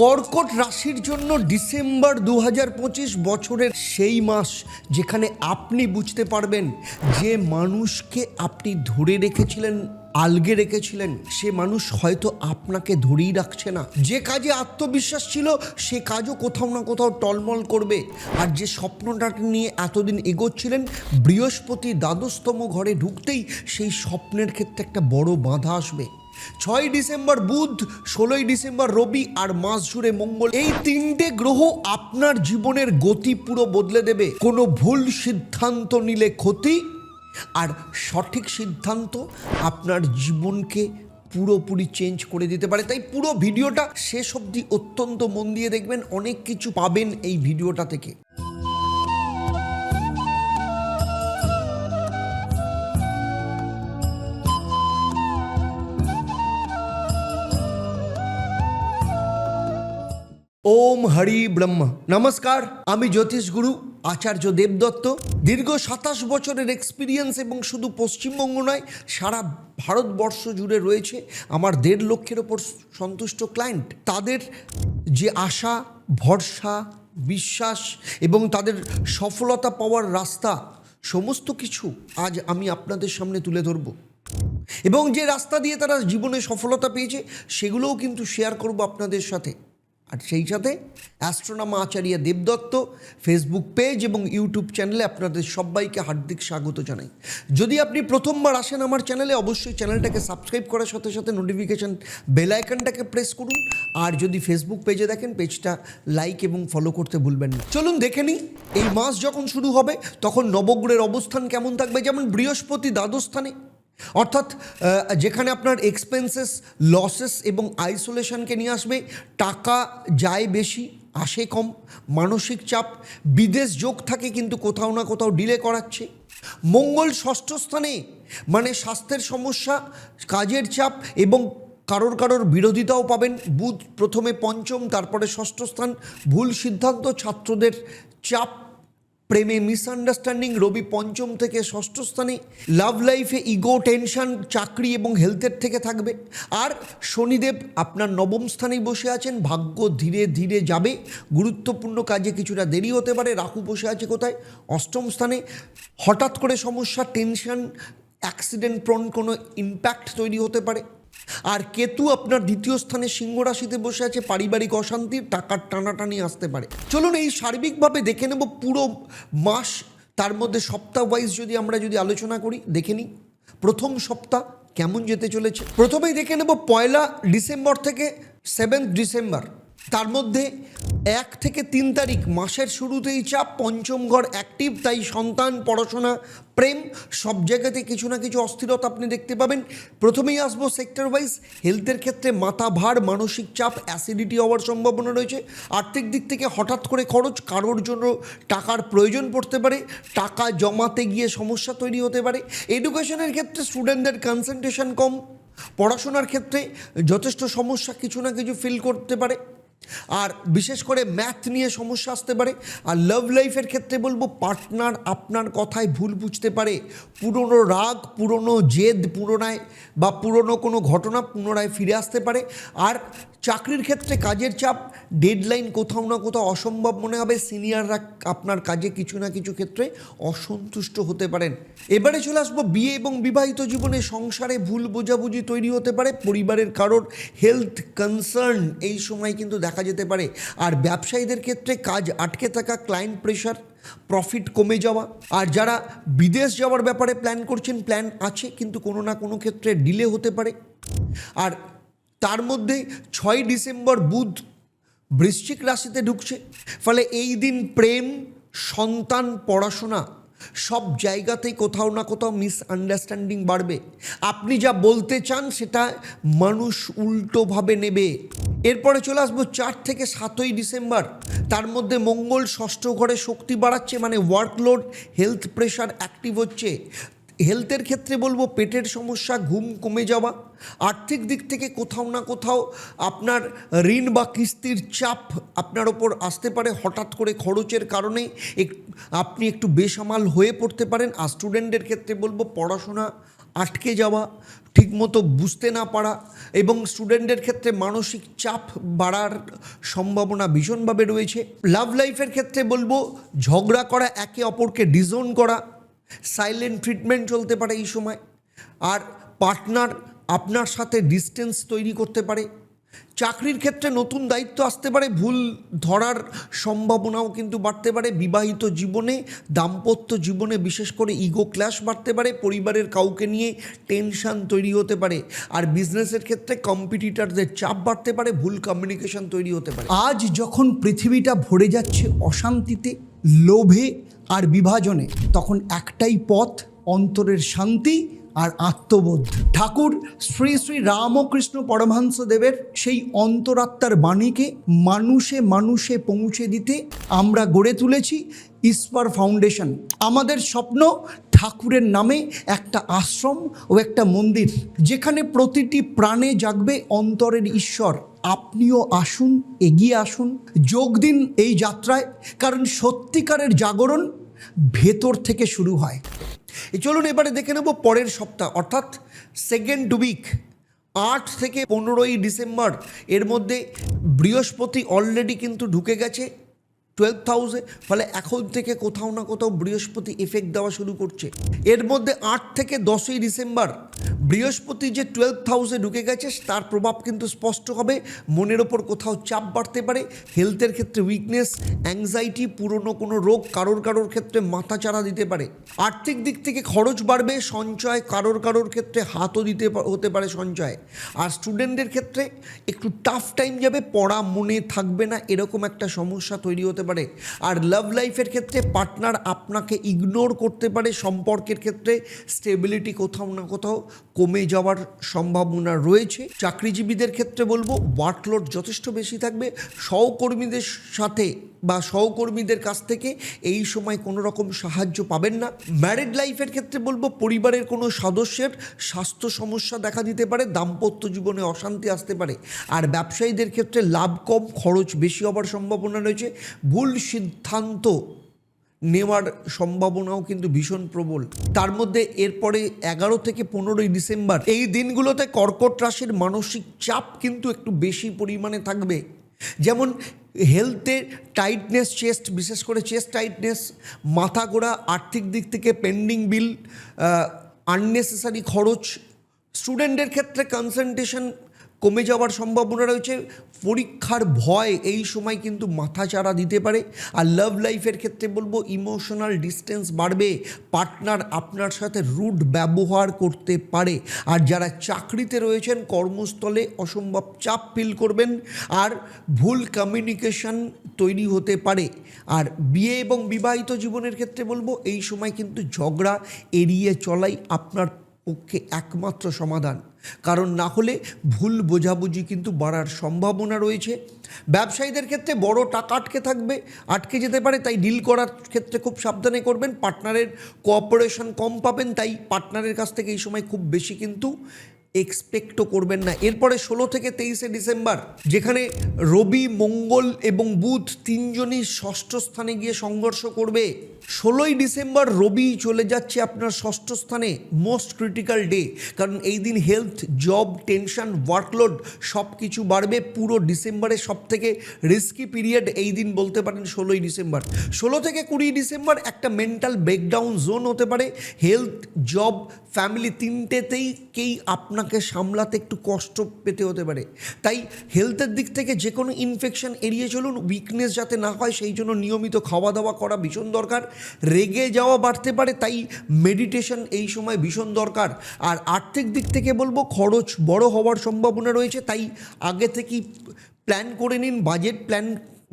কর্কট রাশির জন্য ডিসেম্বর দু বছরের সেই মাস যেখানে আপনি বুঝতে পারবেন যে মানুষকে আপনি ধরে রেখেছিলেন, আলগে রেখেছিলেন, সে মানুষ হয়তো আপনাকে ধরেই রাখছে না। যে কাজে আত্মবিশ্বাস ছিল, সে কাজও কোথাও না কোথাও টলমল করবে। আর যে স্বপ্নটা নিয়ে এতদিন এগোচ্ছিলেন, বৃহস্পতি দ্বাদশতম ঘরে ঢুকতেই সেই স্বপ্নের ক্ষেত্রে একটা বড় বাধা আসবে। ছয় ডিসেম্বর বুধ, ষোলোই ডিসেম্বর রবি আর মাস জুড়ে মঙ্গল। এই তিনটে গ্রহ আপনার জীবনের গতি পুরো বদলে দেবে। কোনো ভুল সিদ্ধান্ত নিলে ক্ষতি, আর সঠিক সিদ্ধান্ত আপনার জীবনকে পুরোপুরি চেঞ্জ করে দিতে পারে। তাই পুরো ভিডিওটা শেষ অবধি অত্যন্ত মন দিয়ে দেখবেন, অনেক কিছু পাবেন এই ভিডিওটা থেকে। ওম হরি ব্রহ্মা। নমস্কার, আমি জ্যোতিষ গুরু আচার্য দেবদত্ত। দীর্ঘ সাতাশ বছরের এক্সপিরিয়েন্স এবং শুধু পশ্চিমবঙ্গ নয়, সারা ভারতবর্ষ জুড়ে রয়েছে আমার দেড় লক্ষের ওপর সন্তুষ্ট ক্লায়েন্ট তাদের যে আশা, ভরসা, বিশ্বাস এবং তাদের সফলতা পাওয়ার রাস্তা, সমস্ত কিছু আজ আমি আপনাদের সামনে তুলে ধরবো। এবং যে রাস্তা দিয়ে তারা জীবনে সফলতা পেয়েছে, সেগুলোও কিন্তু শেয়ার করব আপনাদের সাথে। আর সেই সাথে অ্যাস্ট্রোনামা আচার্য দেবদত্ত ফেসবুক পেজ এবং ইউটিউব চ্যানেলে আপনাদের সবাইকে হার্দিক স্বাগত জানাই। যদি আপনি প্রথমবার আসেন আমার চ্যানেলে অবশ্যই চ্যানেলটাকে সাবস্ক্রাইব করার সাথে সাথে নোটিফিকেশান বেল আইকনটাকে প্রেস করুন। আর যদি ফেসবুক পেজে দেখেন পেজটা লাইক এবং ফলো করতে ভুলবেন না। চলুন দেখে নিই, এই মাস যখন শুরু হবে, তখন নবগ্রহের অবস্থান কেমন থাকবে? যেমন বৃহস্পতি দ্বাদশ স্থানে। অর্থাৎ যেখানে আপনার এক্সপেন্সেস লসেস এবং আইসোলেশনকে নিয়ে আসবে, টাকা যায় বেশি, আসে কম, মানসিক চাপ, বিদেশ যোগ থাকে কিন্তু কোথাও না কোথাও ডিলে করাচ্ছে। মঙ্গল ষষ্ঠ স্থানে মানে স্বাস্থ্যের সমস্যা, কাজের চাপ এবং কারোর কারোর বিরোধিতাও পাবেন। বুধ প্রথমে পঞ্চম, তারপরে ষষ্ঠ স্থান। ভুল সিদ্ধান্ত, ছাত্রদের চাপ প্রেমে মিসআন্ডারস্ট্যান্ডিং রবি পঞ্চম থেকে ষষ্ঠ স্থানে। লাভ লাইফে ইগো টেনশন চাকরি এবং হেলথের থেকে থাকবে। আর শনিদেব আপনার নবম স্থানেই বসে আছেন। ভাগ্য ধীরে ধীরে যাবে। গুরুত্বপূর্ণ কাজে কিছুটা দেরি হতে পারে। রাহু বসে আছে কোথায়? অষ্টম স্থানে। হঠাৎ করে সমস্যা টেনশন অ্যাক্সিডেন্ট প্রন কোনো ইম্প্যাক্ট তৈরি হতে পারে। আর কেতু আপনার দ্বিতীয় স্থানে সিংহ রাশিতে বসে আছে, পারিবারিক অশান্তির টাকার টানাটানি আসতে পারে। চলুন এই সার্বিকভাবে দেখে নেব পুরো মাস, তার মধ্যে সপ্তাহ ওয়াইজ যদি আমরা যদি আলোচনা করি, দেখে নিই। প্রথম সপ্তাহ কেমন যেতে চলেছে? প্রথমেই দেখে নেব পয়লা ডিসেম্বর থেকে সেভেন্থ ডিসেম্বর। তার মধ্যে এক থেকে তিন তারিখ মাসের শুরুতেই চাপ, পঞ্চম ঘর অ্যাক্টিভ তাই সন্তান, পড়াশোনা, প্রেম, সব জায়গাতে কিছু না কিছু অস্থিরতা আপনি দেখতে পাবেন। প্রথমেই আসব সেক্টর ওয়াইজ হেলথের ক্ষেত্রে মাথা ভার, মানসিক চাপ অ্যাসিডিটি হওয়ার সম্ভাবনা রয়েছে। আর্থিক দিক থেকে হঠাৎ করে খরচ, কারোর জন্য টাকার প্রয়োজন পড়তে পারে, টাকা জমাতে গিয়ে সমস্যা তৈরি হতে পারে। এডুকেশনের ক্ষেত্রে স্টুডেন্টদের কনসেন্ট্রেশন কম, পড়াশোনার ক্ষেত্রে যথেষ্ট সমস্যা কিছু না কিছু ফিল করতে পারে। আর বিশেষ করে ম্যাথ নিয়ে সমস্যা আসতে পারে। আর লাভ লাইফের ক্ষেত্রে বলব পার্টনার আপনার কথায় ভুল বুঝতে পারে। পুরনো রাগ, পুরনো জেদ পুনরায় বা পুরনো কোনো ঘটনা পুনরায় ফিরে আসতে পারে। আর চাকরির ক্ষেত্রে কাজের চাপ ডেডলাইন কোথাও না কোথাও অসম্ভব মনে হবে। সিনিয়ররা আপনার কাজে কিছু না কিছু ক্ষেত্রে অসন্তুষ্ট হতে পারেন। এবারে চলে আসব বিয়ে এবং বিবাহিত জীবনে সংসারে ভুল বোঝাবুঝি তৈরি হতে পারে। পরিবারের কারোর হেলথ কনসার্ন এই সময় কিন্তু দেখা যেতে পারে। আর ব্যবসায়ীদের ক্ষেত্রে কাজ আটকে থাকা ক্লায়েন্ট প্রেশার প্রফিট কমে যাওয়া। আর যারা বিদেশ যাওয়ার ব্যাপারে প্ল্যান করছেন প্ল্যান আছে, কিন্তু কোনো না কোনো ক্ষেত্রে ডিলে হতে পারে। আর তার মধ্যে ছয় ডিসেম্বর বুধ বৃশ্চিক রাশিতে ঢুকছে। ফলে এই দিন প্রেম, সন্তান, পড়াশোনা সব জায়গাতেই কোথাও না কোথাও মিসআন্ডারস্ট্যান্ডিং বাড়বে। আপনি যা বলতে চান সেটা মানুষ উল্টোভাবে নেবে। এরপরে চলে আসব চার থেকে সাতই ডিসেম্বর। তার মধ্যে মঙ্গল ষষ্ঠ ঘরে শক্তি বাড়াচ্ছে মানে ওয়ার্কলোড হেলথ প্রেশার অ্যাক্টিভ হচ্ছে। হেলথের ক্ষেত্রে বলব পেটের সমস্যা, ঘুম কমে যাওয়া, আর্থিক দিক থেকে কোথাও না কোথাও আপনার ঋণ বা কিস্তির চাপ আপনার ওপর আসতে পারে। হঠাৎ করে খরচের কারণে এক আপনি একটু বেসামাল হয়ে পড়তে পারেন। আর স্টুডেন্টদের ক্ষেত্রে বলব পড়াশোনা আটকে যাওয়া, ঠিকমতো বুঝতে না পারা এবং স্টুডেন্টদের ক্ষেত্রে মানসিক চাপ বাড়ার সম্ভাবনা ভীষণভাবে রয়েছে। লাভ লাইফের ক্ষেত্রে বলব ঝগড়া করা, একে অপরকে ডিজোন করা সাইলেন্ট ট্রিটমেন্ট চলতে পারে এই সময়। আর পার্টনার আপনার সাথে ডিস্টেন্স তৈরি করতে পারে। চাকরির ক্ষেত্রে নতুন দায়িত্ব আসতে পারে, ভুল ধরার সম্ভাবনাও কিন্তু বাড়তে পারে। বিবাহিত জীবনে, দাম্পত্য জীবনে বিশেষ করে ইগো ক্ল্যাশ বাড়তে পারে। পরিবারের কাউকে নিয়ে টেনশন তৈরি হতে পারে। আর বিজনেসের ক্ষেত্রে কম্পিটিটারদের চাপ বাড়তে পারে, ভুল কমিউনিকেশন তৈরি হতে পারে। আজ যখন পৃথিবীটা ভরে যাচ্ছে অশান্তিতে, লোভে আর বিভাজনে তখন একটাই পথ, অন্তরের শান্তি আর আত্মবোধ। ঠাকুর শ্রী শ্রী রামকৃষ্ণ পরমহংস দেবের সেই অন্তরাত্মার বাণীকে মানুষে মানুষে পৌঁছে দিতে আমরা গড়ে তুলেছি ইস্পার ফাউন্ডেশন। আমাদের স্বপ্ন ঠাকুরের নামে একটা আশ্রম ও একটা মন্দির, যেখানে প্রতিটি প্রাণে জাগবে অন্তরের ঈশ্বর। আপনিও আসুন, এগিয়ে আসুন, যোগ দিন এই যাত্রায়, কারণ সত্যিকারের জাগরণ ভেতর থেকে শুরু হয়। চলুন এবারে দেখে নেব পরের সপ্তাহ, অর্থাৎ সেকেন্ড উইক আট থেকে পনেরোই ডিসেম্বর, এর মধ্যে বৃহস্পতি অলরেডি কিন্তু ঢুকে গেছে। টুয়েলভ হাউসে ফলে এখন থেকে কোথাও না কোথাও বৃহস্পতি এফেক্ট দেওয়া শুরু করছে। এর মধ্যে আট থেকে দশই ডিসেম্বর, বৃহস্পতি যে টুয়েলভ হাউসে ঢুকে গেছে, তার প্রভাব কিন্তু স্পষ্ট হবে। মনের ওপর কোথাও চাপ বাড়তে পারে। হেলথের ক্ষেত্রে উইকনেস অ্যাংজাইটি পুরনো কোনো রোগ কারোর কারোর ক্ষেত্রে মাথা চাড়া দিতে পারে। আর্থিক দিক থেকে খরচ বাড়বে, সঞ্চয় কারোর কারোর ক্ষেত্রে হাতও দিতে হতে পারে সঞ্চয়। আর স্টুডেন্টদের ক্ষেত্রে একটু টাফ টাইম যাবে, পড়া মনে থাকবে না, এরকম একটা সমস্যা তৈরি হতে পারে। আর লাভ লাইফের ক্ষেত্রে পার্টনার আপনাকে ইগনোর করতে পারে, সম্পর্কের ক্ষেত্রে স্টেবিলিটি কোথাও না কোথাও কমে যাওয়ার সম্ভাবনা রয়েছে। চাকরিজীবীদের ক্ষেত্রে বলব ওয়ার্কলোড যথেষ্ট বেশি থাকবে। সহকর্মীদের সাথে বা সহকর্মীদের কাছ থেকে এই সময় কোনো রকম সাহায্য পাবেন না। ম্যারিড লাইফের ক্ষেত্রে বলব, পরিবারের কোনো সদস্যের স্বাস্থ্য সমস্যা দেখা দিতে পারে, দাম্পত্য জীবনে অশান্তি আসতে পারে। আর ব্যবসায়ীদের ক্ষেত্রে লাভ কম, খরচ বেশি হবার সম্ভাবনা রয়েছে। ভুল সিদ্ধান্ত নেওয়ার সম্ভাবনাও কিন্তু ভীষণ প্রবল। তার মধ্যে এরপরে এগারো থেকে পনেরোই ডিসেম্বর, এই দিনগুলোতে কর্কট রাশির মানসিক চাপ কিন্তু একটু বেশি পরিমাণে থাকবে। যেমন হেলথে টাইটনেস চেস্ট বিশেষ করে চেস্ট টাইটনেস মাথা গোড়া আর্থিক দিক থেকে পেন্ডিং বিল আননেসেসারি খরচ। স্টুডেন্টের ক্ষেত্রে কনসেন্ট্রেশন কমে যাওয়ার সম্ভাবনা রয়েছে। পরীক্ষার ভয় এই সময় কিন্তু মাথাচাড়া দিতে পারে। আর লাভ লাইফের ক্ষেত্রে বলব ইমোশনাল ডিস্টেন্স বাড়বে। পার্টনার আপনার সাথে রুট ব্যবহার করতে পারে। আর যারা চাকরিতে রয়েছেন, কর্মস্থলে অসম্ভব চাপ ফিল করবেন। আর ভুল কমিউনিকেশন তৈরি হতে পারে। আর বিয়ে এবং বিবাহিত জীবনের ক্ষেত্রে বলব, এই সময় কিন্তু ঝগড়া এড়িয়ে চলাই আপনার পক্ষে একমাত্র সমাধান। কারণ না হলে ভুল বোঝাবুঝি কিন্তু বাড়ার সম্ভাবনা রয়েছে। ব্যবসায়ীদের ক্ষেত্রে বড় টাকা আটকে থাকবে, আটকে যেতে পারে, তাই ডিল করার ক্ষেত্রে খুব সাবধানে করবেন। পার্টনারের কোঅপারেশন কম পাবেন, তাই পার্টনারের কাছ থেকে এই সময় খুব বেশি কিন্তু এক্সপেক্টও করবেন না। এরপরে ষোলো থেকে তেইশে ডিসেম্বর, যেখানে রবি, মঙ্গল এবং বুধ তিনজনই ষষ্ঠ স্থানে গিয়ে সংঘর্ষ করবে। ষোলোই ডিসেম্বর রবি চলে যাচ্ছে আপনার ষষ্ঠ স্থানে মোস্ট ক্রিটিক্যাল ডে কারণ এই দিন হেলথ জব টেনশন ওয়ার্কলোড সব কিছু বাড়বে। পুরো ডিসেম্বরের সব থেকে রিস্কি পিরিয়ড এই দিন বলতে পারেন ষোলোই ডিসেম্বর। ষোলো থেকে কুড়ি ডিসেম্বর একটা মেন্টাল ব্রেকডাউন জোন হতে পারে। হেলথ জব ফ্যামিলি তিনটেতেই কেই আপনাকে সামলাতে একটু কষ্ট পেতে হতে পারে। তাই হেলথের দিক থেকে যে কোনো ইনফেকশন এড়িয়ে চলুন উইকনেস যাতে না হয় সেই জন্য নিয়মিত খাওয়া দাওয়া করা ভীষণ দরকার। রেগে যাওয়া বাড়তে পারে, তাই মেডিটেশন এই সময় ভীষণ দরকার। আর আর্থিক দিক থেকে বলব, খরচ বড় হওয়ার সম্ভাবনা রয়েছে, তাই আগে থেকেই প্ল্যান করে নিন বাজেট প্ল্যান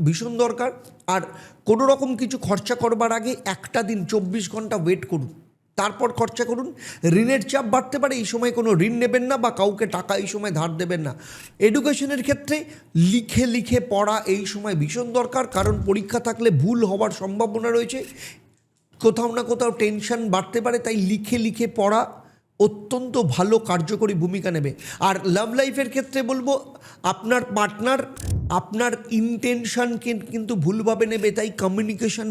ভীষণ দরকার। আর কোনো রকম কিছু খরচা করবার আগে একটা দিন চব্বিশ ঘণ্টা ওয়েট করুন। তারপর খরচা করুন। ঋণের চাপ বাড়তে পারে, এই সময় কোনো ঋণ নেবেন না বা কাউকে টাকা এই সময় ধার দেবেন না। এডুকেশনের ক্ষেত্রে লিখে লিখে পড়া এই সময় ভীষণ দরকার, কারণ পরীক্ষা থাকলে ভুল হওয়ার সম্ভাবনা রয়েছে। কোথাও না কোথাও টেনশন বাড়তে পারে, তাই লিখে লিখে পড়া অত্যন্ত ভালো কার্যকরী ভূমিকা নেবে। আর লাভ লাইফের ক্ষেত্রে বলব, আপনার পার্টনার আপনার ইন্টেনশনকে কিন্তু ভুলভাবে নেবে, তাই কমিউনিকেশন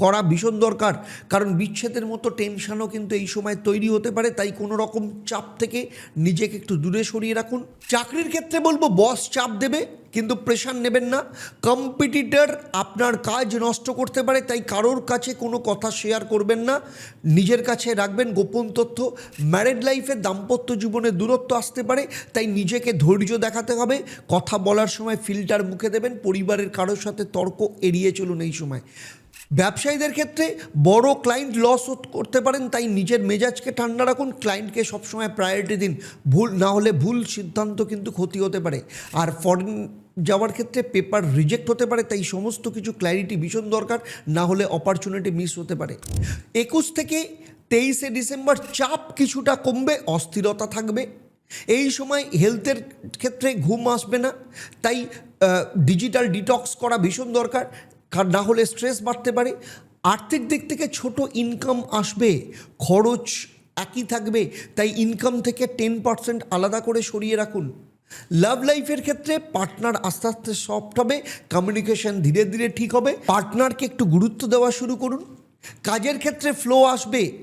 করা ভীষণ দরকার। কারণ বিচ্ছেদের মতো টেনশানও কিন্তু এই সময় তৈরি হতে পারে, তাই কোনো রকম চাপ থেকে নিজেকে একটু দূরে সরিয়ে রাখুন। চাকরির ক্ষেত্রে বলব বস চাপ দেবে, কিন্তু প্রেশার নেবেন না। কম্পিটিটর আপনার কাজ নষ্ট করতে পারে, তাই কারোর কাছে কোনো কথা শেয়ার করবেন না। নিজের কাছে রাখবেন গোপন তথ্য। ম্যারেড লাইফে দাম্পত্য জীবনে দূরত্ব আসতে পারে, তাই নিজেকে ধৈর্য দেখাতে হবে। কথা বলার সময় ফিল্টার মুখে দেবেন, পরিবারের কারোর সাথে তর্ক এড়িয়ে চলুন এই সময়। ব্যবসায়ীদের ক্ষেত্রে বড় ক্লায়েন্ট লস করতে পারেন, তাই নিজের মেজাজকে ঠান্ডা রাখুন। ক্লায়েন্টকে সবসময় প্রায়োরিটি দিন। ভুল, না হলে ভুল সিদ্ধান্ত কিন্তু ক্ষতি হতে পারে। আর ফরেন যাওয়ার ক্ষেত্রে পেপার রিজেক্ট হতে পারে, তাই সমস্ত কিছু ক্ল্যারিটি ভীষণ দরকার, না হলে অপরচুনিটি মিস হতে পারে। একুশ থেকে তেইশে ডিসেম্বর চাপ কিছুটা কমবে, অস্থিরতা থাকবে। এই সময় হেলথের ক্ষেত্রে ঘুম আসবে না, তাই ডিজিটাল ডিটক্স করা ভীষণ দরকার। কার- না হলে স্ট্রেস বাড়তে পারে। আর্থিক দিক থেকে ছোট ইনকাম আসবে, খরচ একই থাকবে, তাই ইনকাম থেকে টেন পার্সেন্ট আলাদা করে সরিয়ে রাখুন। লাভ লাইফের ক্ষেত্রে পার্টনার আস্তে আস্তে সফট হবে কমিউনিকেশন ধীরে ধীরে ঠিক হবে পার্টনারকে একটু গুরুত্ব দেওয়া শুরু করুন। কাজের ক্ষেত্রে ফ্লো আসবে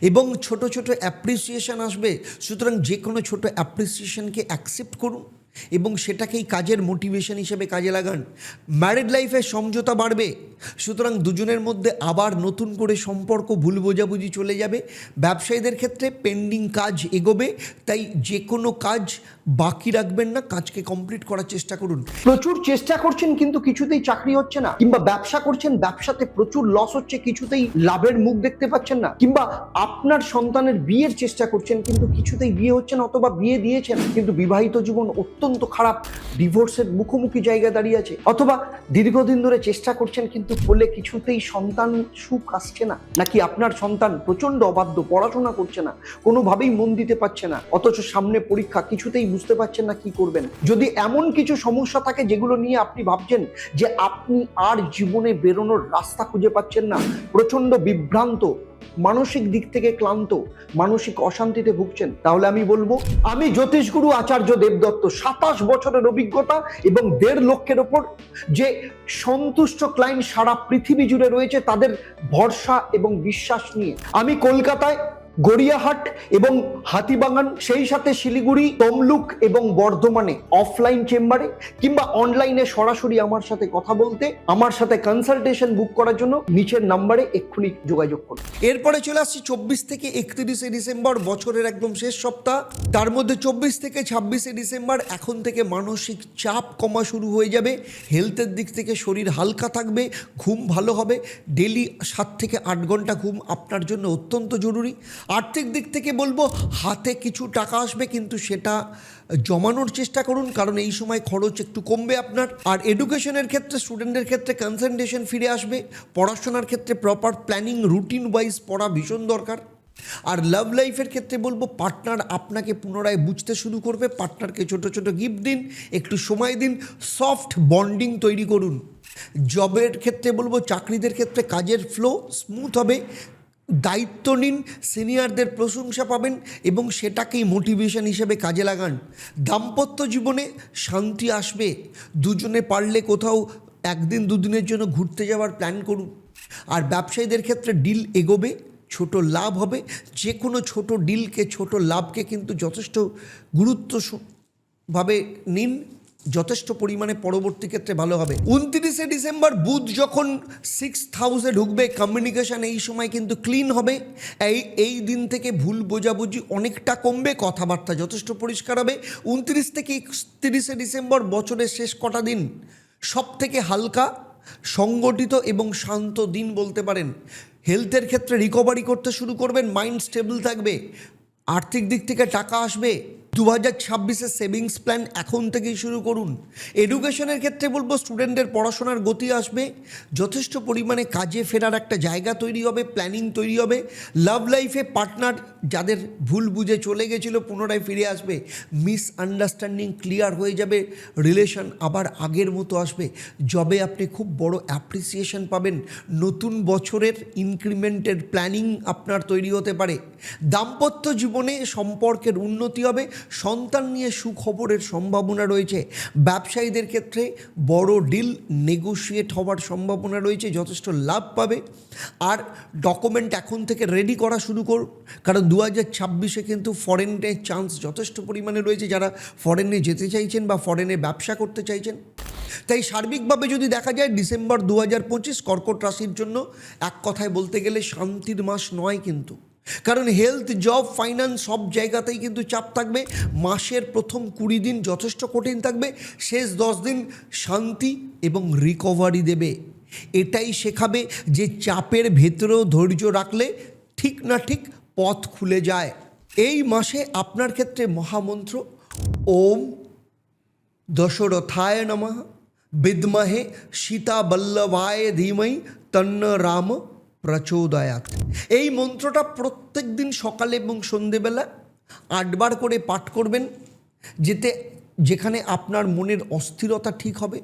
এবং ছোট ছোট অ্যাপ্রিসিয়েশন আসবে, সুতরাং যে কোনো ছোট অ্যাপ্রিসিয়েশনকে অ্যাকসেপ্ট করুন। এবং সেটাকেই কাজের মোটিভেশন হিসেবে কাজে লাগান। ম্যারিড লাইফে সমঝোতা বাড়বে। সুতরাং দুজনের মধ্যে আবার নতুন করে সম্পর্ক ভুল বোঝাবুঝি চলে যাবে। ব্যবসায়ীদের ক্ষেত্রে পেন্ডিং কাজ এগোবে। তাই যে কোনো কাজ বাকি রাখবেন না, কাজকে কমপ্লিট করার চেষ্টা করুন। প্রচুর চেষ্টা করছেন, কিন্তু কিছুতেই চাকরি হচ্ছে না। কিংবা ব্যবসা করছেন, ব্যবসাতে প্রচুর লস হচ্ছে, কিছুতেই লাভের মুখ দেখতে পাচ্ছেন না। কিংবা আপনার সন্তানের বিয়ের চেষ্টা করছেন, কিন্তু কিছুতেই বিয়ে হচ্ছে না অথবা বিয়ে দিয়েছেন, কিন্তু বিবাহিত জীবন অত্যন্ত খারাপ ডিভোর্সের মুখোমুখি জায়গায় দাঁড়িয়ে আছে। অথবা দীর্ঘদিন ধরে চেষ্টা করছেন কিন্তু ফলে কিছুতেই সন্তান সুখ আসছে না। নাকি আপনার সন্তান প্রচণ্ড অবাধ্য, পড়াশোনা করছে না, কোনোভাবেই মন দিতে পারছে না, অথচ সামনে পরীক্ষা, কিছুতেই বুঝতে পারছেন না কি করবেন? যদি এমন কিছু সমস্যা থাকে যেগুলো নিয়ে আপনি ভাবছেন যে আপনি আর জীবনে বেরোনোর রাস্তা খুঁজে পাচ্ছেন না প্রচণ্ড বিভ্রান্ত মানসিক দিক থেকে ক্লান্ত, মানসিক অশান্তিতে ভুগছেন। তাহলে আমি বলব, আমি জ্যোতিষগুরু আচার্য দেবদত্ত, সাতাশ বছরের অভিজ্ঞতা এবং দেড় লক্ষের ওপর যে সন্তুষ্ট ক্লায়েন্ট সারা পৃথিবী জুড়ে রয়েছে, তাদের ভরসা এবং বিশ্বাস নিয়ে। আমি কলকাতায় গড়িয়াহাট এবং হাতিবাগান, সেই সাথে শিলিগুড়ি, তমলুক এবং বর্ধমানে অফলাইন চেম্বারে কিংবা অনলাইনে সরাসরি আমার সাথে কথা বলতে, আমার সাথে কনসালটেশন বুক করার জন্য নিচের নাম্বারে এক্ষুনি যোগাযোগ করুন। এরপরে চলে আসছি চব্বিশ থেকে একত্রিশে ডিসেম্বর, বছরের একদম শেষ সপ্তাহ। তার মধ্যে চব্বিশ থেকে ছাব্বিশে ডিসেম্বর, এখন থেকে মানসিক চাপ কমা শুরু হয়ে যাবে। হেলথের দিক থেকে শরীর হালকা থাকবে, ঘুম ভালো হবে। ডেলি সাত থেকে আট ঘণ্টা ঘুম আপনার জন্য অত্যন্ত জরুরি। আর্থিক দিক থেকে বলব, হাতে কিছু টাকা আসবে কিন্তু সেটা জমানোর চেষ্টা করুন, কারণ এই সময় খরচ একটু কমবে আপনার। আর এডুকেশনের ক্ষেত্রে স্টুডেন্টের ক্ষেত্রে কনসেন্ট্রেশন ফিরে আসবে, পড়াশোনার ক্ষেত্রে প্রপার প্ল্যানিং রুটিন ওয়াইজ পড়া ভীষণ দরকার। আর লাভ লাইফের ক্ষেত্রে বলব পার্টনার আপনাকে পুনরায় বুঝতে শুরু করবে পার্টনারকে ছোট ছোট গিফট দিন, একটু সময় দিন সফট বন্ডিং তৈরি করুন। জবের ক্ষেত্রে বলব, চাকরিদের ক্ষেত্রে কাজের ফ্লো স্মুথ হবে দায়িত্ব নিন সিনিয়রদের প্রশংসা পাবেন এবং সেটাকেই মোটিভেশন হিসেবে কাজে লাগান। দাম্পত্য জীবনে শান্তি আসবে। দুজনে পারলে কোথাও একদিন দুদিনের জন্য ঘুরতে যাওয়ার প্ল্যান করুন। আর ব্যবসায়ীদের ক্ষেত্রে ডিল এগোবে, ছোট লাভ হবে। যে কোনো ছোট ডিলকে ছোট লাভকে কিন্তু যথেষ্ট গুরুত্ব ভাবে নিন। যথেষ্ট পরিমাণে পরবর্তী ক্ষেত্রে ভালো হবে। উনত্রিশে ডিসেম্বর বুধ যখন সিক্স হাউসে ঢুকবে কমিউনিকেশন এই সময় কিন্তু ক্লিন হবে। এই এই দিন থেকে ভুল বোঝাবুঝি অনেকটা কমবে, কথাবার্তা যথেষ্ট পরিষ্কার হবে। উনত্রিশ থেকে একত্রিশে ডিসেম্বর বছরের শেষ কটা দিন সব থেকে হালকা, সংগঠিত এবং শান্ত দিন বলতে পারেন। হেলথের ক্ষেত্রে রিকভারি করতে শুরু করবেন মাইন্ড স্টেবল থাকবে। আর্থিক দিক থেকে টাকা আসবে। দু হাজার ছাব্বিশের সেভিংস প্ল্যান এখন থেকেই শুরু করুন। এডুকেশনের ক্ষেত্রে বলব স্টুডেন্টদের পড়াশোনার গতি আসবে, যথেষ্ট পরিমাণে কাজে ফেরার একটা জায়গা তৈরি হবে প্ল্যানিং তৈরি হবে। লাভ লাইফে পার্টনার যাদের ভুল বুঝে চলে গেছিল, পুনরায় ফিরে আসবে। মিস আন্ডারস্ট্যান্ডিং ক্লিয়ার হয়ে যাবে রিলেশন আবার আগের মতো আসবে। জবে আপনি খুব বড় অ্যাপ্রিসিয়েশন পাবেন। নতুন বছরের ইনক্রিমেন্টের প্ল্যানিং আপনার তৈরি হতে পারে। দাম্পত্য জীবনে সম্পর্কের উন্নতি হবে সন্তান নিয়ে সুখবরের সম্ভাবনা রয়েছে। ব্যবসায়ীদের ক্ষেত্রে বড় ডিল নেগোশিয়েট হওয়ার সম্ভাবনা রয়েছে, যথেষ্ট লাভ পাবে। আর ডকুমেন্ট এখন থেকে রেডি করা শুরু কর, কারণ দু হাজার ছাব্বিশে কিন্তু ফরেনের চান্স যথেষ্ট পরিমাণে রয়েছে, যারা ফরেনে যেতে চাইছেন বা ফরেনে ব্যবসা করতে চাইছেন। তাই সার্বিকভাবে যদি দেখা যায়, ডিসেম্বর দু হাজার পঁচিশ কর্কট রাশির জন্য এক কথায় বলতে গেলে শান্তির মাস নয় কিন্তু। কারণ হেলথ জব ফাইন্যান্স সব জায়গাতেই কিন্তু চাপ থাকবে। মাসের প্রথম কুড়ি দিন যথেষ্ট কঠিন থাকবে। শেষ দশ দিন শান্তি এবং রিকভারি দেবে। এটাই শেখাবে যে চাপের ভেতরেও ধৈর্য রাখলে ঠিক না ঠিক পথ খুলে যায়। এই মাসে আপনার ক্ষেত্রে মহামন্ত্র, ওম দশরথায় নমঃ। বিদ্মহে সীতা বল্লভায় ধীমহি তন্ন রাম প্রচোদয়াত। এই মন্ত্রটা প্রত্যেক দিন সকালে এবং সন্ধেবেলা আটবার করে পাঠ করবেন, যেতে যেখানে আপনার মনের অস্থিরতা ঠিক হবে,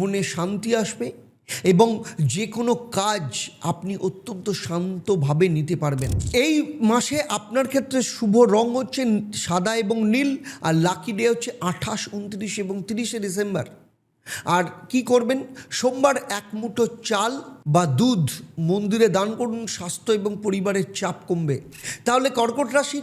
মনে শান্তি আসবে এবং যে কোনো কাজ আপনি অত্যন্ত শান্তভাবে নিতে পারবেন। এই মাসে আপনার ক্ষেত্রে শুভ রং হচ্ছে সাদা এবং নীল, আর লাকি ডে হচ্ছে আঠাশ, উনত্রিশ এবং তিরিশে ডিসেম্বর। আর কি করবেন? সোমবার এক মুঠো চাল বা দুধ মন্দিরে দান করুন, স্বাস্থ্য এবং পরিবারের চাপ কমবে। তাহলে কর্কট রাশির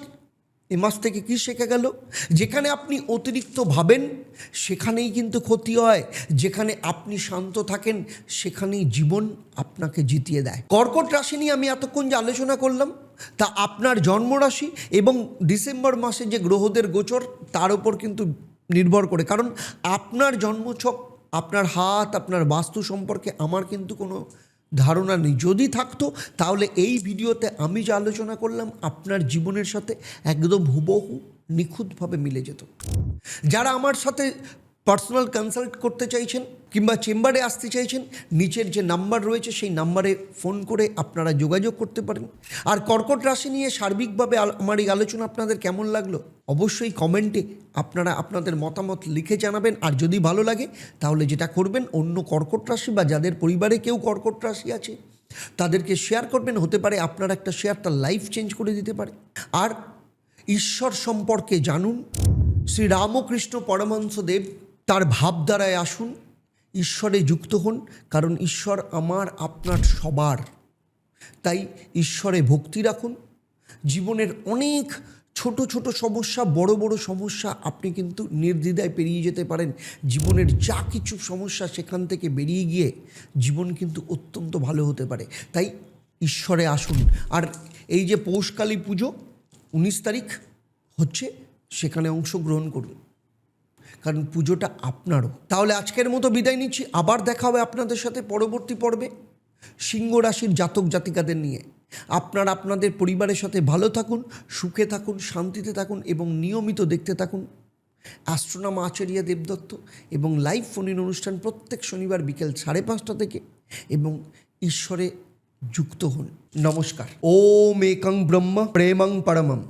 এ মাস থেকে কি শেখা গেল? যেখানে আপনি অতিরিক্ত ভাবেন, সেখানেই কিন্তু ক্ষতি হয়। যেখানে আপনি শান্ত থাকেন, সেখানেই জীবন আপনাকে জিতিয়ে দেয়। কর্কট রাশি নিয়ে আমি এতক্ষণ যে আলোচনা করলাম, তা আপনার জন্মরাশি এবং ডিসেম্বর মাসে যে গ্রহদের গোচর, তার উপর কিন্তু নির্ভর করে। কারণ আপনার জন্মছক, আপনার হাত, আপনার বাস্তু সম্পর্কে আমার কিন্তু কোনো ধারণা নেই। যদি থাকতো, তাহলে এই ভিডিওতে আমি যে আলোচনা করলাম, আপনার জীবনের সাথে একদম হুবহু নিখুঁতভাবে মিলে যেত। যারা আমার সাথে পার্সোনাল কনসাল্ট করতে চাইছেন কিংবা চেম্বারে আসতে চাইছেন, নিচের যে নাম্বার রয়েছে সেই নাম্বারে ফোন করে আপনারা যোগাযোগ করতে পারেন। আর কর্কট রাশি নিয়ে সার্বিকভাবে আমার এই আলোচনা আপনাদের কেমন লাগল? অবশ্যই কমেন্টে আপনারা আপনাদের মতামত লিখে জানাবেন। আর যদি ভালো লাগে, তাহলে যেটা করবেন, অন্য কর্কট রাশি বা যাদের পরিবারে কেউ কর্কট রাশি আছে, তাদেরকে শেয়ার করবেন। হতে পারে আপনার একটা শেয়ার তার লাইফ চেঞ্জ করে দিতে পারে। আর ঈশ্বর সম্পর্কে জানুন। শ্রী রামকৃষ্ণ পরমহংসদেব তার ভাবধারায় আসুন, ঈশ্বরে যুক্ত হন, কারণ ঈশ্বর আমার, আপনার সবার। তাই ঈশ্বরে ভক্তি রাখুন। জীবনের অনেক ছোট ছোট সমস্যা, বড় বড় সমস্যা আপনি কিন্তু নির্দ্বিধায় পেরিয়ে যেতে পারেন। জীবনের যা কিছু সমস্যা সেখান থেকে বেরিয়ে গিয়ে জীবন কিন্তু অত্যন্ত ভালো হতে পারে। তাই ঈশ্বরে আসুন। আর এই যে পৌষকালী পুজো, উনিশ তারিখ হচ্ছে, সেখানে অংশগ্রহণ করুন। কারণ পুজোটা আপনারও। তাহলে আজকের মতো বিদায় নিচ্ছি। আবার দেখা হবে আপনাদের সাথে পরবর্তী পর্বে। সিংহ রাশির জাতক জাতিকাদের নিয়ে। আপনারা আপনাদের পরিবারের সাথে ভালো থাকুন, সুখে থাকুন, শান্তিতে থাকুন এবং নিয়মিত দেখতে থাকুন। অ্যাস্ট্রোনাম আচার্য দেবদত্ত এবং লাইভ ফোনিন অনুষ্ঠান প্রত্যেক শনিবার বিকেল সাড়ে পাঁচটা থেকে এবং ঈশ্বরে যুক্ত হন। নমস্কার। ওম একং ব্রহ্ম, প্রেমং পরমম।